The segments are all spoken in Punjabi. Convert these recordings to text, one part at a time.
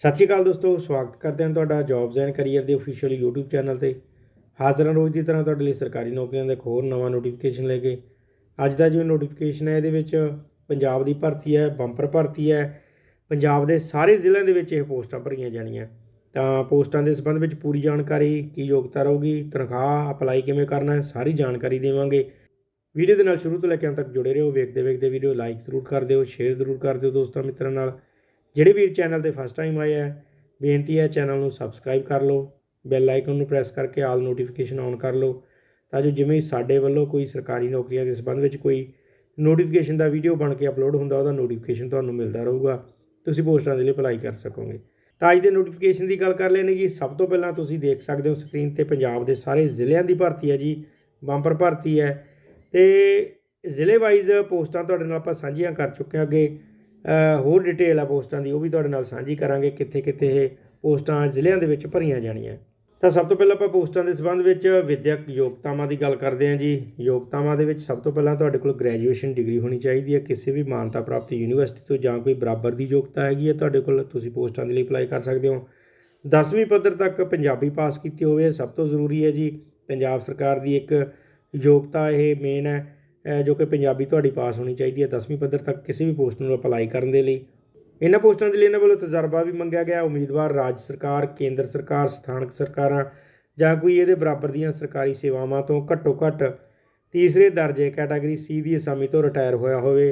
ਸਤਿ ਸ਼੍ਰੀ ਅਕਾਲ ਦੋਸਤੋ, ਸਵਾਗਤ ਕਰਦੇ ਹਾਂ ਤੁਹਾਡਾ ਜੌਬਸ ਐਂਡ ਕੈਰੀਅਰ ਦੇ ਅਫੀਸ਼ੀਅਲ YouTube ਚੈਨਲ ਤੇ। ਹਾਜ਼ਰ ਹਾਂ ਰੋਜ਼ ਦੀ ਤਰ੍ਹਾਂ ਤੁਹਾਡੇ ਲਈ ਸਰਕਾਰੀ ਨੌਕਰੀਆਂ ਦਾ ਇੱਕ ਹੋਰ ਨਵਾਂ ਨੋਟੀਫਿਕੇਸ਼ਨ ਲੈ ਕੇ। ਅੱਜ ਦਾ ਜੋ ਨੋਟੀਫਿਕੇਸ਼ਨ ਹੈ, ਇਹਦੇ ਵਿੱਚ ਪੰਜਾਬ ਦੀ ਭਰਤੀ ਹੈ ਬੰਪਰ ਭਰਤੀ ਹੈ। ਪੰਜਾਬ ਦੇ ਸਾਰੇ ਜ਼ਿਲ੍ਹਿਆਂ ਦੇ ਵਿੱਚ ਇਹ ਪੋਸਟਾਂ ਭਰੀਆਂ ਜਾਣੀਆਂ। ਤਾਂ ਪੋਸਟਾਂ ਦੇ ਸੰਬੰਧ ਵਿੱਚ ਪੂਰੀ ਜਾਣਕਾਰੀ, ਕੀ ਯੋਗਤਾ ਰਹੂਗੀ, ਤਨਖਾਹ ਅਪਲਾਈ ਕਿਵੇਂ ਕਰਨਾ ਹੈ, ਸਾਰੀ ਜਾਣਕਾਰੀ ਦੇਵਾਂਗੇ। ਵੀਡੀਓ ਦੇ ਨਾਲ ਸ਼ੁਰੂ ਤੋਂ ਲੈ ਕੇ ਅੰਤ ਤੱਕ ਜੁੜੇ ਰਹੋ ਵੇਖਦੇ ਵੇਖਦੇ ਵੀਡੀਓ ਲਾਈਕ ਜ਼ਰੂਰ ਕਰ ਦਿਓ ਸ਼ੇਅਰ ਜ਼ਰੂਰ ਕਰ ਦਿਓ ਦੋਸਤਾਂ ਮਿੱਤਰਾਂ ਨਾਲ। ਜਿਹੜੇ ਵੀਰ ਚੈਨਲ ਤੇ ਫਸਟ ਟਾਈਮ ਆਏ ਆ, ਬੇਨਤੀ ਹੈ ਚੈਨਲ ਨੂੰ ਸਬਸਕ੍ਰਾਈਬ ਕਰ ਲਓ ਬੈਲ ਆਈਕਨ ਨੂੰ ਪ੍ਰੈਸ ਕਰਕੇ ਆਲ ਨੋਟੀਫਿਕੇਸ਼ਨ ਔਨ ਕਰ ਲਓ, ਤਾਂ ਜੋ ਜਿਵੇਂ ਹੀ ਸਾਡੇ ਵੱਲੋਂ ਕੋਈ ਸਰਕਾਰੀ ਨੌਕਰੀਆਂ ਦੇ ਸੰਬੰਧ ਵਿੱਚ ਕੋਈ ਨੋਟੀਫਿਕੇਸ਼ਨ ਦਾ ਵੀਡੀਓ ਬਣ ਕੇ ਅਪਲੋਡ ਹੁੰਦਾ, ਉਹਦਾ ਨੋਟੀਫਿਕੇਸ਼ਨ ਤੁਹਾਨੂੰ ਮਿਲਦਾ ਰਹੂਗਾ। ਤੁਸੀਂ ਪੋਸਟਾਂ ਦੇ ਲਈ ਅਪਲਾਈ ਕਰ ਸਕੋਗੇ। ਤਾਂ ਅੱਜ ਦੇ ਨੋਟੀਫਿਕੇਸ਼ਨ ਦੀ ਗੱਲ ਕਰ ਲੈਣੇ ਜੀ। ਸਭ ਤੋਂ ਪਹਿਲਾਂ ਤੁਸੀਂ ਦੇਖ ਸਕਦੇ ਹੋ ਸਕਰੀਨ ਤੇ ਪੰਜਾਬ ਦੇ ਸਾਰੇ ਜ਼ਿਲ੍ਹਿਆਂ ਦੀ ਭਰਤੀ ਹੈ ਜੀ। ਬੰਪਰ ਭਰਤੀ ਹੈ। ਤੇ ਜ਼ਿਲ੍ਹੇ ਵਾਈਜ਼ ਪੋਸਟਾਂ ਤੁਹਾਡੇ ਨਾਲ ਆਪਾਂ ਸਾਂਝੀਆਂ ਕਰ ਚੁੱਕੇ ਹਾਂ ਅੱਗੇ। ਹੋਰ ਡਿਟੇਲ ਆ ਪੋਸਟਾਂ ਦੀ, ਉਹ ਵੀ ਤੁਹਾਡੇ ਨਾਲ ਸਾਂਝੀ ਕਰਾਂਗੇ ਕਿੱਥੇ ਕਿੱਥੇ ਇਹ ਪੋਸਟਾਂ ਜ਼ਿਲ੍ਹਿਆਂ ਦੇ ਵਿੱਚ ਭਰੀਆਂ ਜਾਣੀਆਂ। ਤਾਂ ਸਭ ਤੋਂ ਪਹਿਲਾਂ ਆਪਾਂ ਪੋਸਟਾਂ ਦੇ ਸੰਬੰਧ ਵਿੱਚ ਵਿਦਿਅਕ ਯੋਗਤਾਵਾਂ ਦੀ ਗੱਲ ਕਰਦੇ ਹਾਂ ਜੀ। ਯੋਗਤਾਵਾਂ ਦੇ ਵਿੱਚ ਸਭ ਤੋਂ ਪਹਿਲਾਂ ਤੁਹਾਡੇ ਕੋਲ ਗ੍ਰੈਜੂਏਸ਼ਨ ਡਿਗਰੀ ਹੋਣੀ ਚਾਹੀਦੀ ਹੈ। ਕਿਸੇ ਵੀ ਮਾਨਤਾ ਪ੍ਰਾਪਤ ਯੂਨੀਵਰਸਿਟੀ ਤੋਂ ਜਾਂ ਕੋਈ ਬਰਾਬਰ ਦੀ ਯੋਗਤਾ ਹੈਗੀ ਹੈ, ਤੁਹਾਡੇ ਕੋਲ ਤੁਸੀਂ ਪੋਸਟਾਂ ਦੇ ਲਈ ਅਪਲਾਈ ਕਰ ਸਕਦੇ ਹੋ। 10ਵੀਂ ਪੱਧਰ ਤੱਕ ਪੰਜਾਬੀ ਪਾਸ ਕੀਤੀ ਹੋਵੇ ਸਭ ਤੋਂ ਜ਼ਰੂਰੀ ਹੈ ਜੀ। ਪੰਜਾਬ ਸਰਕਾਰ ਦੀ ਇੱਕ ਯੋਗਤਾ ਇਹ ਮੇਨ ਹੈ। ਜੋ ਕਿ ਪੰਜਾਬੀ ਤੁਹਾਡੀ ਪਾਸ ਹੋਣੀ ਚਾਹੀਦੀ ਹੈ 10ਵੀਂ ਪੱਧਰ ਤੱਕ ਕਿਸੇ ਵੀ ਪੋਸਟ ਨੂੰ ਅਪਲਾਈ ਕਰਨ ਦੇ ਲਈ। ਇਹਨਾਂ ਪੋਸਟਾਂ ਦੇ ਲਈ ਇਹਨਾਂ ਵੱਲੋਂ ਤਜਰਬਾ ਵੀ ਮੰਗਿਆ ਗਿਆ। ਉਮੀਦਵਾਰ ਰਾਜ ਸਰਕਾਰ, ਕੇਂਦਰ ਸਰਕਾਰ, ਸਥਾਨਕ ਸਰਕਾਰਾਂ ਜਾਂ ਕੋਈ ਇਹਦੇ ਬਰਾਬਰ ਦੀਆਂ ਸਰਕਾਰੀ ਸੇਵਾਵਾਂ ਤੋਂ ਘੱਟੋ ਘੱਟ ਤੀਸਰੇ ਦਰਜੇ ਕੈਟਾਗਰੀ ਸੀ ਦੀ ਅਸਾਮੀ ਤੋਂ ਰਿਟਾਇਰ ਹੋਇਆ ਹੋਵੇ।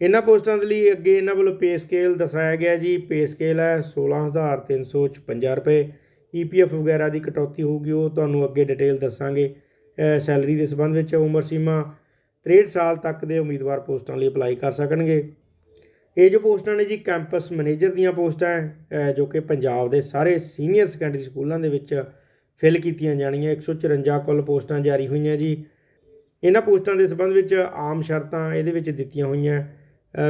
ਇਹਨਾਂ ਪੋਸਟਾਂ ਦੇ ਲਈ ਅੱਗੇ ਇਹਨਾਂ ਵੱਲੋਂ ਪੇ ਸਕੇਲ ਦਰਸਾਇਆ ਗਿਆ ਜੀ। ਪੇ ਸਕੇਲ ਹੈ 16356 ਰੁਪਏ। ਈਪੀਐਫ ਵਗੈਰਾ ਦੀ ਕਟੌਤੀ ਹੋਊਗੀ, ਉਹ ਤੁਹਾਨੂੰ ਅੱਗੇ ਡਿਟੇਲ ਦੱਸਾਂਗੇ। ਸੈਲਰੀ ਦੇ ਸੰਬੰਧ ਵਿੱਚ, ਉਮਰ ਸੀਮਾ 63 ਸਾਲ ਤੱਕ ਦੇ ਉਮੀਦਵਾਰ ਪੋਸਟਾਂ ਲਈ ਅਪਲਾਈ ਕਰ ਸਕਣਗੇ। ਇਹ ਜੋ ਪੋਸਟਾਂ ਨੇ ਜੀ, ਕੈਂਪਸ ਮੈਨੇਜਰ ਦੀਆਂ ਪੋਸਟਾਂ ਹੈ ਜੋ ਕਿ ਪੰਜਾਬ ਦੇ ਸਾਰੇ ਸੀਨੀਅਰ ਸੈਕੰਡਰੀ ਸਕੂਲਾਂ ਦੇ ਵਿੱਚ ਫਿਲ ਕੀਤੀਆਂ ਜਾਣੀਆਂ। 154 ਕੁੱਲ ਪੋਸਟਾਂ ਜਾਰੀ ਹੋਈਆਂ ਜੀ। ਇਹਨਾਂ ਪੋਸਟਾਂ ਦੇ ਸੰਬੰਧ ਵਿੱਚ ਆਮ ਸ਼ਰਤਾਂ ਇਹਦੇ ਵਿੱਚ ਦਿੱਤੀਆਂ ਹੋਈਆਂ।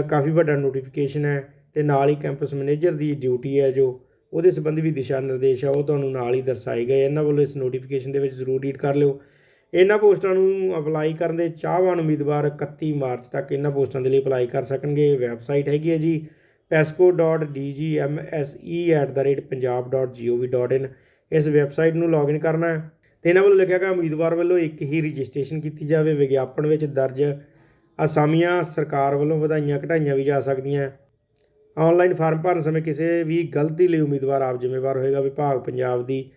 ਕਾਫੀ ਵੱਡਾ ਨੋਟੀਫਿਕੇਸ਼ਨ ਹੈ ਤੇ ਨਾਲ ਹੀ ਕੈਂਪਸ ਮੈਨੇਜਰ ਦੀ ਡਿਊਟੀ ਹੈ ਜੋ ਉਹਦੇ ਸੰਬੰਧੀ ਵੀ ਦਿਸ਼ਾ ਨਿਰਦੇਸ਼ ਆ, ਉਹ ਤੁਹਾਨੂੰ ਨਾਲ ਹੀ ਦਰਸਾਏ ਗਏ ਇਹਨਾਂ ਵੱਲੋਂ ਇਸ ਨੋਟੀਫਿਕੇਸ਼ਨ ਦੇ ਵਿੱਚ ਜ਼ਰੂਰ ਰੀਡ ਕਰ ਲਿਓ। ਇਹਨਾਂ ਪੋਸਟਾਂ ਨੂੰ ਅਪਲਾਈ ਕਰਨ ਦੇ ਚਾਹਵਾਨ ਉਮੀਦਵਾਰ 31 ਮਾਰਚ ਤੱਕ ਇਹਨਾਂ ਪੋਸਟਾਂ ਦੇ ਲਈ ਅਪਲਾਈ ਕਰ ਸਕਣਗੇ। ਵੈਬਸਾਈਟ ਹੈਗੀ ਹੈ ਜੀ pesco.dgmse@punjab.gov.in ਇਸ ਵੈਬਸਾਈਟ ਨੂੰ ਲੌਗਇਨ ਕਰਨਾ ਹੈ ਤੇ ਇਹਨਾਂ ਵੱਲੋਂ ਲਿਖਿਆ ਗਿਆ ਉਮੀਦਵਾਰ ਵੱਲੋਂ ਇੱਕ ਹੀ ਰਜਿਸਟ੍ਰੇਸ਼ਨ ਕੀਤੀ ਜਾਵੇ। ਵਿਗਿਆਪਨ ਵਿੱਚ ਦਰਜ ਅਸਾਮੀਆਂ ਸਰਕਾਰ ਵੱਲੋਂ ਵਧਾਈਆਂ ਘਟਾਈਆਂ ਵੀ ਜਾ ਸਕਦੀਆਂ। ਆਨਲਾਈਨ ਫਾਰਮ ਭਰਨ ਸਮੇਂ ਕਿਸੇ ਵੀ ਗਲਤੀ ਲਈ ਉਮੀਦਵਾਰ ਆਪ ਜ਼ਿੰਮੇਵਾਰ ਹੋਏਗਾ। ਵਿਭਾਗ ਪੰਜਾਬ ਦੀ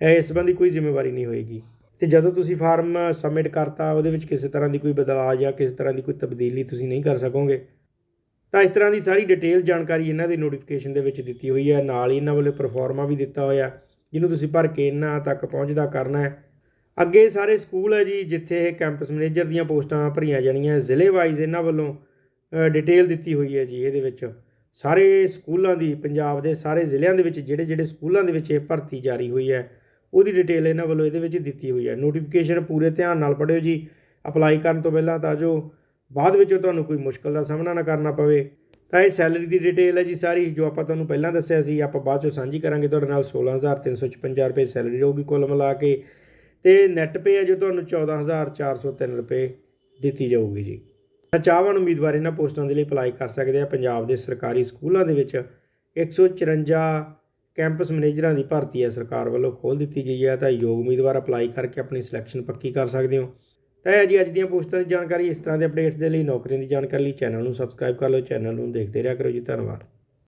ਇਸ ਸੰਬੰਧੀ ਕੋਈ ਜ਼ਿੰਮੇਵਾਰੀ ਨਹੀਂ ਹੋਏਗੀ। ਤੇ ਜਦੋਂ ਤੁਸੀਂ ਫਾਰਮ ਸਬਮਿਟ ਕਰਤਾ, ਉਹਦੇ ਵਿੱਚ ਕਿਸੇ ਤਰ੍ਹਾਂ ਦੀ ਕੋਈ ਬਦਲਾਅ ਜਾਂ ਕਿਸੇ ਤਰ੍ਹਾਂ ਦੀ ਕੋਈ ਤਬਦੀਲੀ ਤੁਸੀਂ ਨਹੀਂ ਕਰ ਸਕੋਗੇ। ਤਾਂ ਇਸ ਤਰ੍ਹਾਂ ਦੀ ਸਾਰੀ ਡਿਟੇਲ ਜਾਣਕਾਰੀ ਇਹਨਾਂ ਦੇ ਨੋਟੀਫਿਕੇਸ਼ਨ ਦੇ ਵਿੱਚ ਦਿੱਤੀ ਹੋਈ ਹੈ। ਨਾਲ ਹੀ ਇਹਨਾਂ ਵੱਲੋਂ ਪਰਫਾਰਮਾ ਵੀ ਦਿੱਤਾ ਹੋਇਆ, ਜਿਹਨੂੰ ਤੁਸੀਂ ਭਰ ਕੇ ਇਹਨਾਂ ਤੱਕ ਪਹੁੰਚਦਾ ਕਰਨਾ ਹੈ। ਅੱਗੇ ਸਾਰੇ ਸਕੂਲ ਹੈ ਜੀ, ਜਿੱਥੇ ਇਹ ਕੈਂਪਸ ਮੈਨੇਜਰ ਦੀਆਂ ਪੋਸਟਾਂ ਭਰੀਆਂ ਜਾਣੀਆਂ, ਜ਼ਿਲ੍ਹੇ ਵਾਈਜ਼ ਇਹਨਾਂ ਵੱਲੋਂ ਡਿਟੇਲ ਦਿੱਤੀ ਹੋਈ ਹੈ ਜੀ ਇਹਦੇ ਵਿੱਚ। ਸਾਰੇ ਸਕੂਲਾਂ ਦੀ, ਪੰਜਾਬ ਦੇ ਸਾਰੇ ਜ਼ਿਲ੍ਹਿਆਂ ਦੇ ਵਿੱਚ ਜਿਹੜੇ ਜਿਹੜੇ ਸਕੂਲਾਂ ਦੇ ਵਿੱਚ ਇਹ ਭਰਤੀ ਜਾਰੀ ਹੋਈ ਹੈ ਉਹਦੀ ਡਿਟੇਲ ਇਹਨਾਂ ਵੱਲੋਂ ਇਹਦੇ ਵਿੱਚ ਦਿੱਤੀ ਹੋਈ ਹੈ। ਨੋਟੀਫਿਕੇਸ਼ਨ ਪੂਰੇ ਧਿਆਨ ਨਾਲ ਪੜ੍ਹਿਓ ਜੀ। ਅਪਲਾਈ ਕਰਨ ਤੋਂ ਪਹਿਲਾਂ ਤਾਂ ਜੋ ਬਾਅਦ ਵਿੱਚ ਤੁਹਾਨੂੰ ਕੋਈ ਮੁਸ਼ਕਲ ਦਾ ਸਾਹਮਣਾ ਨਾ ਕਰਨਾ ਪਵੇ। ਤਾਂ ਇਹ ਸੈਲਰੀ ਦੀ ਡਿਟੇਲ ਹੈ ਜੀ ਸਾਰੀ, ਜੋ ਆਪਾਂ ਤੁਹਾਨੂੰ ਪਹਿਲਾਂ ਦੱਸਿਆ ਸੀ, ਆਪਾਂ ਬਾਅਦ ਚੋਂ ਸਾਂਝੀ ਕਰਾਂਗੇ। ਤੁਹਾਡੇ ਨਾਲ 16356 ਰੁਪਏ ਸੈਲਰੀ ਰਹੂਗੀ ਕੁੱਲ ਮਿਲਾ ਕੇ। ਤੇ ਨੈਟ ਪੇ ਹੈ ਜੋ ਤੁਹਾਨੂੰ 14403 ਰੁਪਏ ਦਿੱਤੀ ਜਾਊਗੀ ਜੀ। ਤਾਂ ਚਾਹਵਾਨ ਉਮੀਦਵਾਰ ਇਹਨਾਂ ਪੋਸਟਾਂ ਦੇ ਲਈ ਅਪਲਾਈ ਕਰ ਸਕਦੇ ਆ। ਪੰਜਾਬ ਦੇ ਸਰਕਾਰੀ ਸਕੂਲਾਂ ਦੇ ਵਿੱਚ 154 ਕੈਂਪਸ ਮੈਨੇਜਰਾਂ ਦੀ ਭਰਤੀ ਹੈ, ਸਰਕਾਰ ਵੱਲੋਂ ਖੋਲ ਦਿੱਤੀ ਗਈ ਹੈ, ਤਾਂ ਯੋਗ ਉਮੀਦਵਾਰ ਅਪਲਾਈ ਕਰਕੇ ਆਪਣੀ ਸਿਲੈਕਸ਼ਨ ਪੱਕੀ ਕਰ ਸਕਦੇ ਹੋ। ਤਾਂ ਇਹ ਜੀ ਅੱਜ ਦੀਆਂ ਪੋਸਟਾਂ ਦੀ ਜਾਣਕਾਰੀ, ਇਸ ਤਰ੍ਹਾਂ ਦੇ ਅਪਡੇਟਸ ਦੇ ਲਈ ਨੌਕਰੀਆਂ ਦੀ ਜਾਣਕਾਰੀ ਲਈ ਚੈਨਲ ਨੂੰ ਸਬਸਕ੍ਰਾਈਬ ਕਰ ਲਓ, ਚੈਨਲ ਨੂੰ ਦੇਖਦੇ ਰਿਹਾ ਕਰੋ ਜੀ, ਧੰਨਵਾਦ।